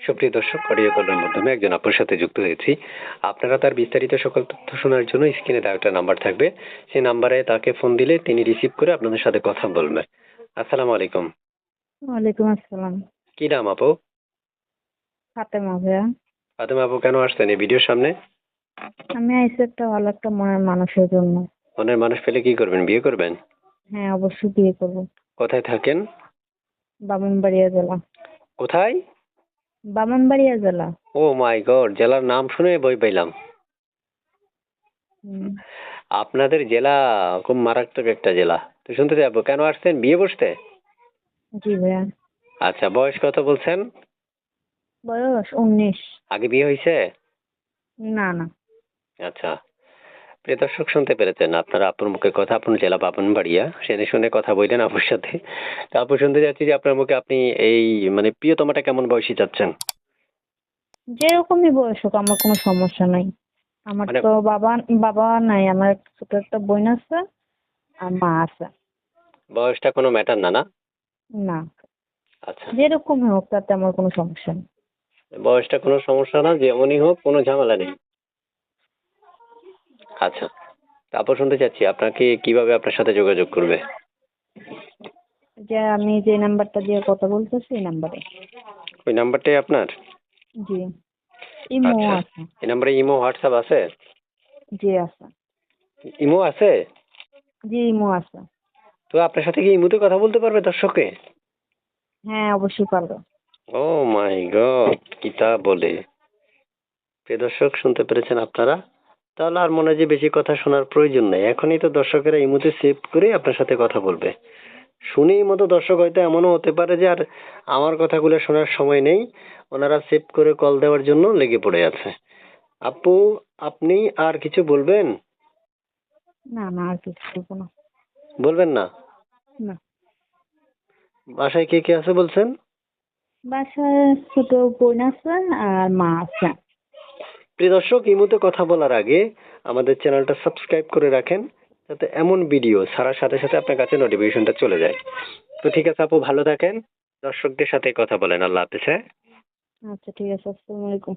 সুপ্রিয় দর্শক অডিও কলের মাধ্যমে একজন আপুর সাথে যুক্ত হয়েছি। আপনারা তার বিস্তারিত সকল তথ্য শোনার জন্য স্ক্রিনে দেওয়া একটা নাম্বার থাকবে। সেই নাম্বারে তাকে ফোন দিলে তিনি রিসিভ করে আপনাদের সাথে কথা বলবে আসসালামু আলাইকুম। ওয়ালাইকুম আসসালাম। কি নাম আপু? ফাতেমা ভাইয়া। ফাতেমা আপু কেন আসছেন এই ভিডিওর সামনে? আমি আইসি একটা ভালো একটা মনের মানুষের জন্য। মনের মানুষ পেলে কি করবেন বিয়ে করবেন? হ্যাঁ অবশ্যই বিয়ে করব। কোথায় থাকেন? বামনবাড়িয়া জেলা। কোথায়? বামনবাড়িয়া জেলা। ও মাই গড জেলার নাম শুনে বই পাইলাম। আপনাদের জেলা খুব মারাত্মক একটা জেলা। তো শুনতে যাব কেন আসছেন? বিয়ে বসতে? জি ভাইয়া। আচ্ছা বয়স কত বলছেন? বয়স উনিশ। আগে বিয়ে হয়েছে না না। আচ্ছা। প্রিয় দর্শক শুনতে পেরেছেন আপনারা আপুর মুখে কথা আপনার জেলা বাপন বাড়িয়া। সেনে শুনে কথা বললেন আপুর সাথে। তো আপু শুনতে যাচ্ছি যে আপনার মুখে আপনি এই মানে প্রিয়তমাটা কেমন বয়সী চাচ্ছেন? যেরকমই বয়স হোক আমার কোনো সমস্যা নাই। আমার মানে- তো বাবা বাবা নাই আমার ছোট একটা বোন আছে আর মা আছে। বয়সটা কোনো ম্যাটার না না? না। আচ্ছা। যেরকমই হোক তাতে আমার কোনো সমস্যা নেই। বয়সটা কোনো সমস্যা না যেমনই হোক কোনো ঝামেলা নেই। আচ্ছা তারপর শুনতে চাচ্ছি আপনাকে কীভাবে আপনার সাথে যোগাযোগ করবে? যে আমি যে নাম্বারটা দিয়ে কথা বলতেছি এই নাম্বারে। ওই নাম্বারটাই আপনার? জি ইমো আচ্ছা। আছে। এই নাম্বারে ইমো হোয়াটসঅ্যাপ আছে? জি আছে। ইমো আছে? জি ইমো আছে। তো আপনার সাথে কি ইমোতে কথা বলতে পারবে দর্শকে হ্যাঁ অবশ্যই পারব। ও মাই গড কিতা বলে। প্রিয় দর্শক শুনতে পেরেছেন আপনারা? তাহলে আর মনে হয় যে বেশি কথা শোনার প্রয়োজন নেই। এখনই তো দর্শকেরা এই মুহূর্তে সেভ করে আপনার সাথে কথা বলবে। শুনেই মতো দর্শক হয়তো এমনও হতে পারে যে আর আমার কথাগুলো শোনার সময় নেই। ওনারা সেভ করে কল দেওয়ার জন্য লেগে পড়ে আছে। আপু আপনি আর কিছু বলবেন? না না আর কিছু বলব না। বলবেন না? না। বাসায় কে কে আছে বলছেন? বাসায় ছোট বোন আছে আর মা আছে প্রিয় দর্শক, এই মুহূর্তে কথা বলার আগে আমাদের চ্যানেলটা সাবস্ক্রাইব করে রাখেন, যাতে এমন ভিডিও ছাড়ার সাথে সাথে আপনার কাছে নোটিফিকেশনটা চলে যায়। তো ঠিক আছে আপু, ভালো থাকেন। দর্শকদের সাথে কথা বলেন। আল্লাহ হাফেজ হ্যাঁ? আচ্ছা ঠিক আছে, আসসালামু আলাইকুম।